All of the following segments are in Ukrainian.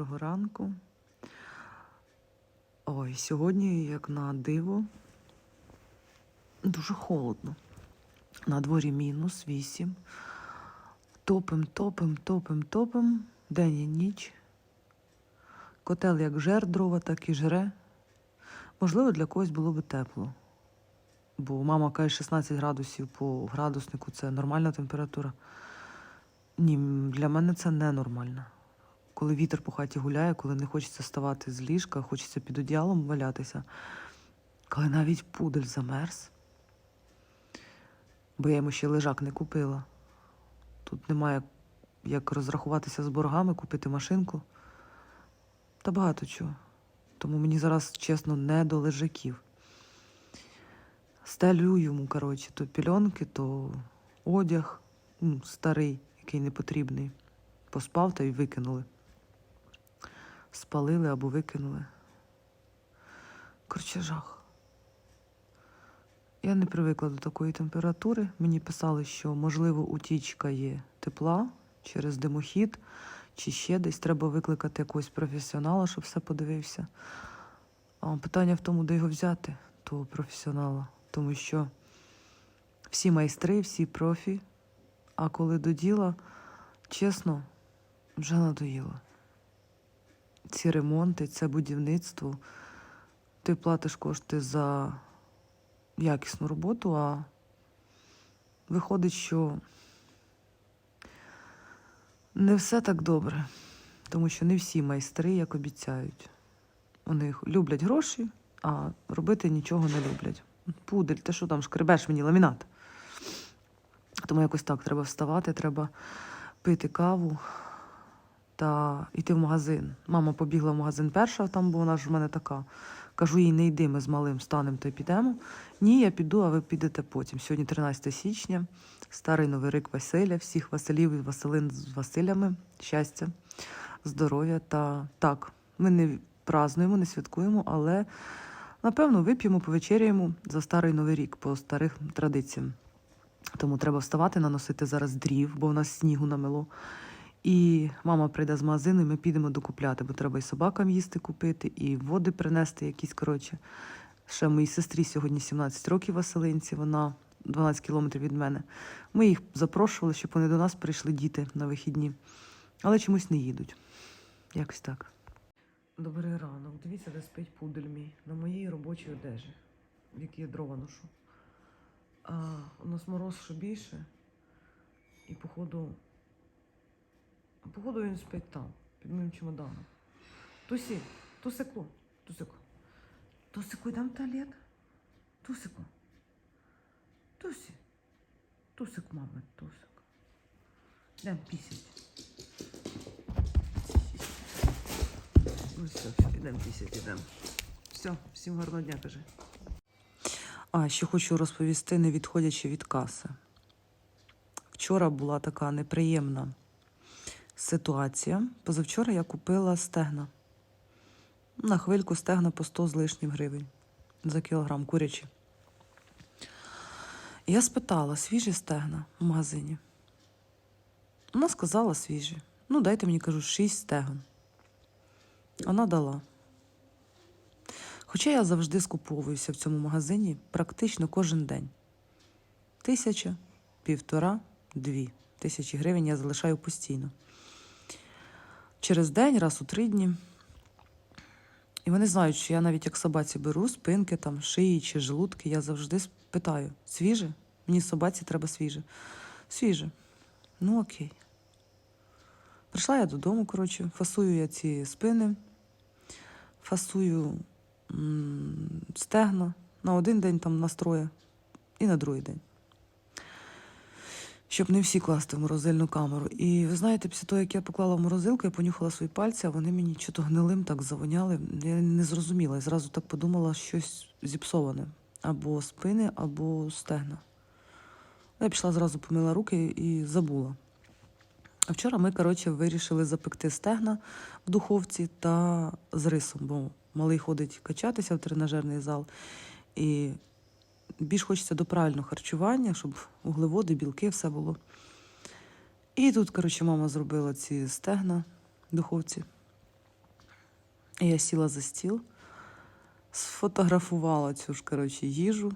Доброго ранку. Ой, сьогодні, як на диво, дуже холодно. На дворі мінус 8. Топим, топим, топим, топим. День і ніч. Котел як жер дрова, так і жре. Можливо, для когось було би тепло. Бо мама каже, 16 градусів по градуснику це нормальна температура. Ні, для мене це ненормально. Коли вітер по хаті гуляє, коли не хочеться вставати з ліжка, хочеться під одіялом валятися. Коли навіть пудель замерз, бо я йому ще лежак не купила. Тут немає як розрахуватися з боргами, купити машинку. Та багато чого. Тому мені зараз, чесно, не до лежаків. Стелю йому, коротше, то пільонки, то одяг старий, який не потрібний. Поспав та й викинули. Спалили або викинули. Коротше, жах. Я не привикла до такої температури. Мені писали, що, можливо, утічка є тепла через димохід, чи ще десь треба викликати якогось професіонала, щоб все подивився. А питання в тому, де його взяти, того професіонала. Тому що всі майстри, всі профі, а коли до діла, чесно, вже надоїло. Ці ремонти, це будівництво. Ти платиш кошти за якісну роботу, а виходить, що не все так добре, тому що не всі майстри, як обіцяють. Вони люблять гроші, а робити нічого не люблять. Пудель, ти що там шкребеш мені ламінат? Тому якось так треба вставати, треба пити каву та йти в магазин. Мама побігла в магазин перша, там, бо вона ж в мене така. Кажу їй, не йди, ми з малим станемо та й підемо. Ні, я піду, а ви підете потім. Сьогодні 13 січня, старий новий рік Василя, всіх Василів і Василин з Василями, щастя, здоров'я та так. Ми не празднуємо, не святкуємо, але напевно вип'ємо, повечеряємо за старий новий рік по старих традиціям. Тому треба вставати, наносити зараз дрів, бо в нас снігу намело. І мама прийде з магазину, і ми підемо докупляти, бо треба і собакам їсти купити, і води принести якісь. Коротше, ще моїй сестрі сьогодні 17 років Василинці, вона 12 кілометрів від мене. Ми їх запрошували, щоб вони до нас прийшли діти на вихідні, але чомусь не їдуть. Якось так. Добрий ранок. Дивіться, де спить пудель мій на моїй робочій одежі, в якій я дрова ношу. А у нас мороз ще більше, і походу. Походу він спить там, під моїм чемоданом. Тусі, тусику, тусику. Тусику, йдемо в туалет? Тусику. Тусі. Тусик, мама, тусик. Йдемо пісять. Ось все, все, йдемо пісять, йдемо. Все, всім гарного дня, кажи. А, ще хочу розповісти, не відходячи від каси. Вчора була така неприємна ситуація. Позавчора я купила стегна. На хвильку стегна по 100 з лишнім гривень за кілограм курячі. Я спитала, свіжі стегна в магазині. Вона сказала свіжі. Ну, дайте мені, кажу, 6 стегон. Вона дала. Хоча я завжди скуповуюся в цьому магазині практично кожен день. Тисяча, півтора, дві тисячі гривень я залишаю постійно. Через день, раз у три дні. І вони знають, що я навіть як собаці беру спинки, там, шиї чи желудки, я завжди питаю: свіже? Мені собаці треба свіже. Свіже. Ну окей. Прийшла я додому, коротше, фасую я ці спини, фасую м, стегна на один день там настроє і на другий день. Щоб не всі класти в морозильну камеру. І ви знаєте, після того, як я поклала в морозилку, я понюхала свої пальці, а вони мені чого гнилим так завоняли. Я не зрозуміла. Я зразу так подумала, щось зіпсоване. Або спини, або стегна. Я пішла зразу помила руки і забула. А вчора ми, коротше, вирішили запекти стегна в духовці та з рисом, бо малий ходить качатися в тренажерний зал. І більш хочеться до правильного харчування, щоб углеводи, білки, все було. І тут, коротше, мама зробила ці стегна в духовці. І я сіла за стіл, сфотографувала цю ж коротше, їжу.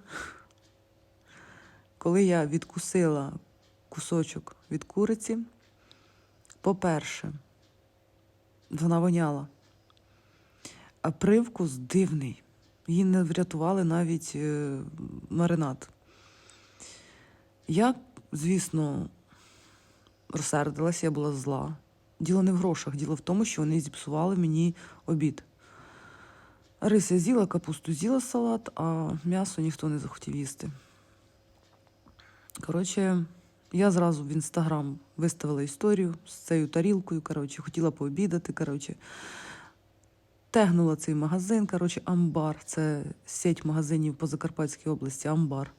Коли я відкусила кусочок від куриці, по-перше, вона воняла. А привкус дивний. Її не врятували навіть е, маринад. Я, звісно, розсердилася, я була зла. Діло не в грошах, діло в тому, що вони зіпсували мені обід. Рис я з'їла, капусту з'їла салат, а м'ясо ніхто не захотів їсти. Коротше, я зразу в інстаграм виставила історію з цією тарілкою. Коротше, хотіла пообідати. Коротше, тегнула цей магазин. Коротше, Амбар. Це сеть магазинів по Закарпатській області, Амбар.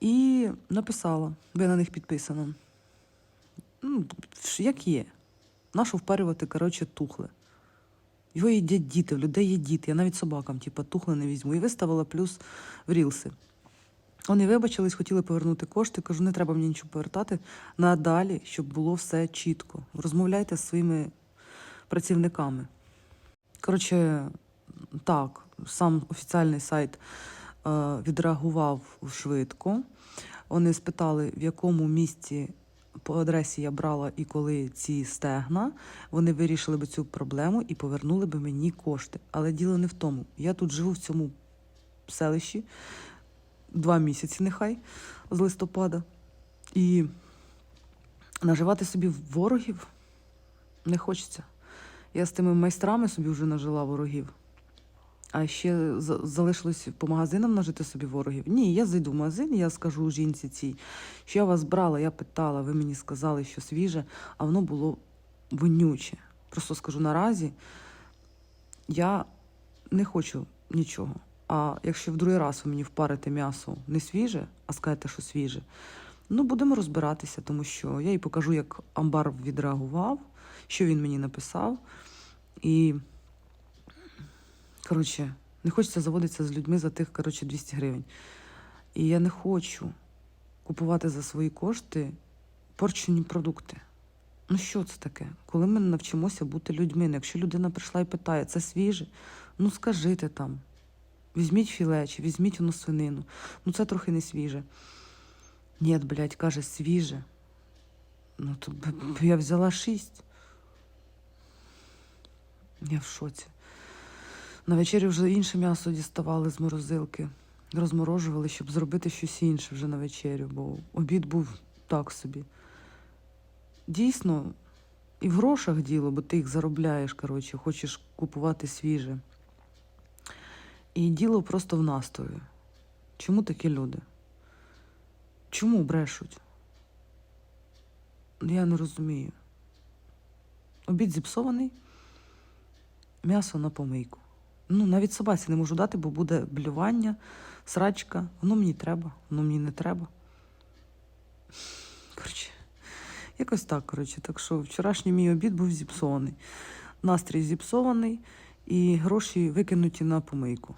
І написала, бо я на них підписана. Ну, як є. Нащо впарювати, коротше, тухле. Його їдять діти, в людей є діти. Я навіть собакам, типу, тухле не візьму. І виставила плюс в рілси. Вони вибачились, хотіли повернути кошти. Кажу, не треба мені нічого повертати. Надалі, щоб було все чітко. Розмовляйте з своїми працівниками. Коротше, так, сам офіціальний сайт е, відреагував швидко. Вони спитали, в якому місці по адресі я брала і коли ці стегна. Вони вирішили би цю проблему і повернули би мені кошти. Але діло не в тому. Я тут живу в цьому селищі два місяці, нехай з листопада. І наживати собі ворогів не хочеться. Я з тими майстрами собі вже нажила ворогів. А ще залишилось по магазинам нажити собі ворогів. Ні, я зайду в магазин, я скажу жінці цій, що я вас брала, я питала, ви мені сказали, що свіже, а воно було вонюче. Просто скажу наразі, я не хочу нічого. А якщо в другий раз ви мені впарите м'ясо не свіже, а скажете, що свіже, ну будемо розбиратися, тому що я їй покажу, як амбар відреагував, що він мені написав. І, коротше, не хочеться заводитися з людьми за тих, коротше, 200 гривень. І я не хочу купувати за свої кошти порчені продукти. Ну що це таке? Коли ми навчимося бути людьми? Ну, Якщо людина прийшла і питає, це свіже, ну скажите там. Візьміть філе чи візьміть воно свинину. Ну це трохи не свіже. Ні, блядь, каже, свіже. Ну то я взяла шість. Я в шоці. На вечері вже інше м'ясо діставали з морозилки, розморожували, щоб зробити щось інше вже на вечерю, бо обід був так собі. Дійсно, і в грошах діло, бо ти їх заробляєш, коротше, хочеш купувати свіже. І діло просто в настрої. Чому такі люди? Чому брешуть? Я не розумію. Обід зіпсований, м'ясо на помийку. Ну, навіть собаці не можу дати, бо буде блювання, срачка. Воно мені треба, воно мені не треба. Коротше, якось так, коротше. Так що вчорашній мій обід був зіпсований. Настрій зіпсований і гроші викинуті на помийку.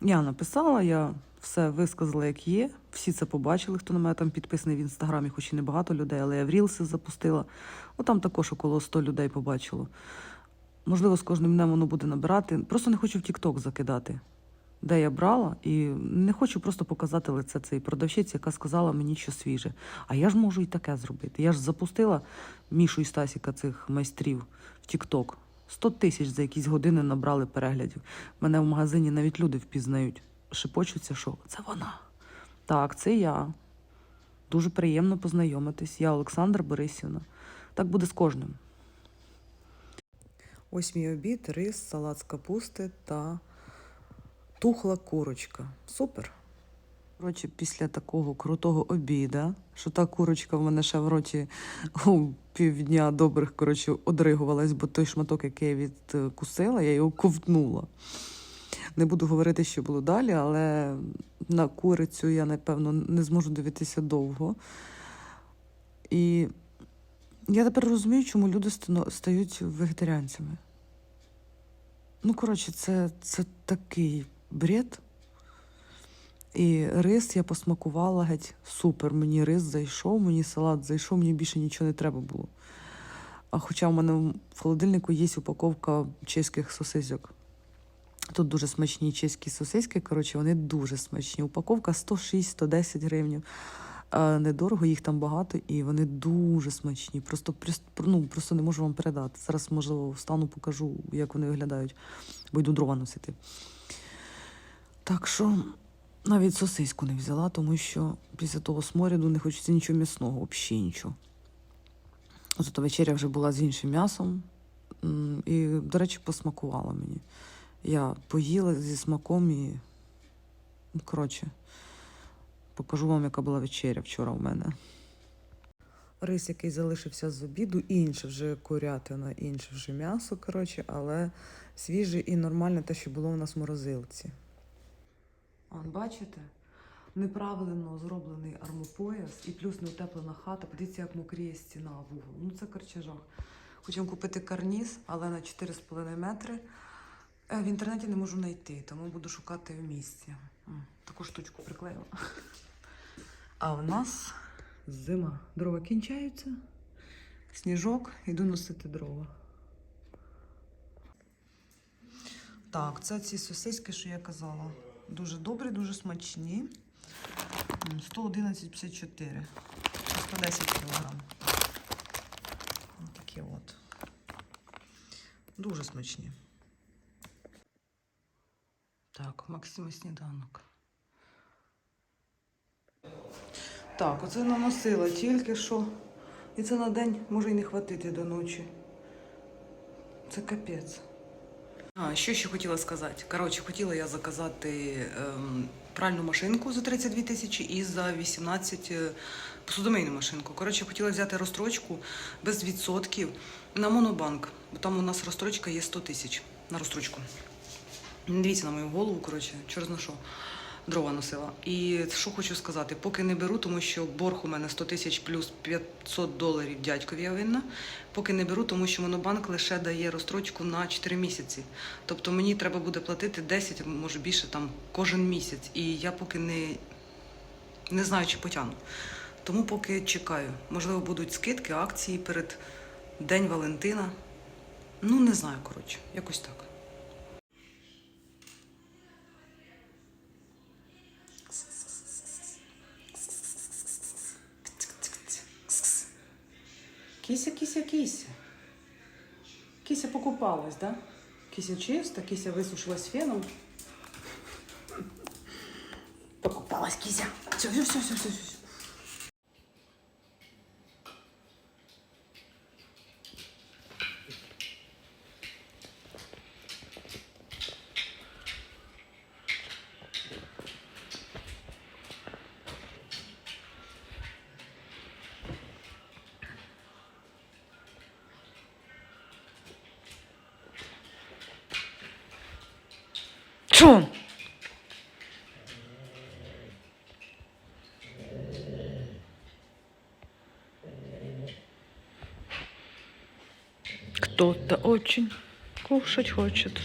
Я написала, я все висказала, як є. Всі це побачили, хто на мене там підписаний в інстаграмі, хоч і не багато людей, але я в Рілси запустила. Ну там також около 100 людей побачило. Можливо, з кожним днем воно буде набирати. Просто не хочу в Тік-Ток закидати, де я брала, і не хочу просто показати лице цієї продавщиці, яка сказала мені, що свіже. А я ж можу і таке зробити. Я ж запустила Мішу і Стасіка цих майстрів в Тік-Ток. 100 тисяч за якісь години набрали переглядів. Мене в магазині навіть люди впізнають. Шепочуться, що це вона. Так, це я. Дуже приємно познайомитись. Я Олександра Борисівна. Так буде з кожним. Ось мій обід, рис, салат з капусти та тухла курочка. Супер. Коротше, після такого крутого обіда, що та курочка в мене ще в роті у півдня добрих, коротше, одригувалась, бо той шматок, який я відкусила, я його ковтнула. Не буду говорити, що було далі, але на курицю я, напевно, не зможу дивитися довго. І я тепер розумію, чому люди стають вегетаріанцями. Ну, коротше, це, це такий бред. І рис я посмакувала геть супер. Мені рис зайшов, мені салат зайшов, мені більше нічого не треба було. А хоча в мене в холодильнику є упаковка чеських сосисок. Тут дуже смачні чеські сосиски. Коротше, вони дуже смачні. Упаковка 106-110 гривень. Недорого, їх там багато, і вони дуже смачні. Просто, ну, просто не можу вам передати. Зараз, можливо, встану, покажу, як вони виглядають, бо йду дрова носити. Так що навіть сосиску не взяла, тому що після того сморіду не хочеться нічого м'ясного, взагалі нічого. Зато вечеря вже була з іншим м'ясом. І, до речі, посмакувала мені. Я поїла зі смаком і. Коротше, покажу вам, яка була вечеря вчора у мене. Рис, який залишився з обіду, інше вже курятина, інше вже м'ясо, коротше, але свіже і нормальне те, що було у нас в морозилці. От бачите? Неправильно зроблений армопояс і плюс неутеплена хата. Подивіться, як мокріє стіна в угол. Ну це корче. Хочемо купити карніз, але на 4,5 метри. Е, В інтернеті не можу знайти, тому буду шукати в місті. Таку штучку приклеїла. А в нас зима. Дрова кінчаються. Сніжок, йду носити дрова. Так, це ці сосиски, що я казала. Дуже добрі, дуже смачні. 111,54. 110 кг. Такі от. Дуже смачні. Так, Максима сніданок. Так, оце наносила тільки що. І це на день може й не хватити до ночі. Це капець. А, що ще хотіла сказати? Коротше, хотіла я заказати ем, пральну машинку за 32 тисячі і за 18 е, посудомийну машинку. Коротше, хотіла взяти розстрочку без відсотків на монобанк, бо там у нас розстрочка є 100 тисяч на розстрочку. Не дивіться на мою голову, коротше, чорт на що. Дрова носила. І що хочу сказати, поки не беру, тому що борг у мене 100 тисяч плюс 500 доларів дядькові я винна. Поки не беру, тому що монобанк лише дає розстрочку на 4 місяці. Тобто мені треба буде платити 10, може більше там кожен місяць. І я поки не, не знаю, чи потягну. Тому поки чекаю. Можливо, будуть скидки, акції перед День Валентина. Ну, не знаю, коротше, якось так. Кися, кися, кися. Кися покупалась, да? Кися чиста, кися высушилась феном. Покупалась кися. Все, все, все, все, все, все. Кто-то очень кушать хочет.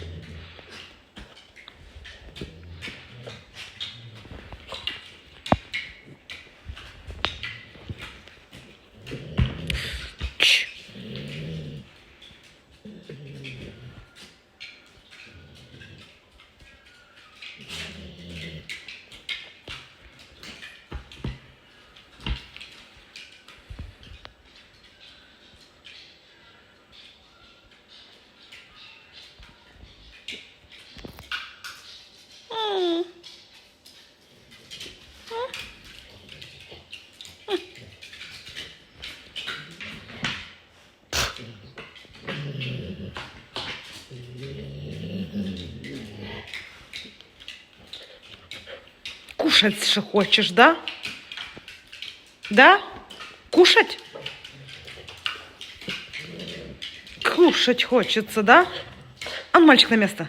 кушать что хочешь, да? Да? Кушать? Кушать хочется, да? А ну, мальчик на место.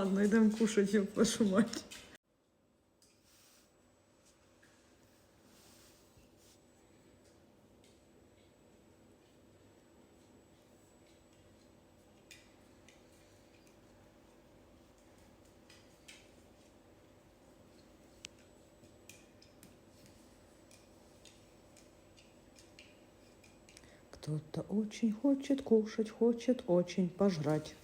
Ладно, йдемо кушати, вашу мать. Кто-то очень хочет кушать, хочет очень пожрать.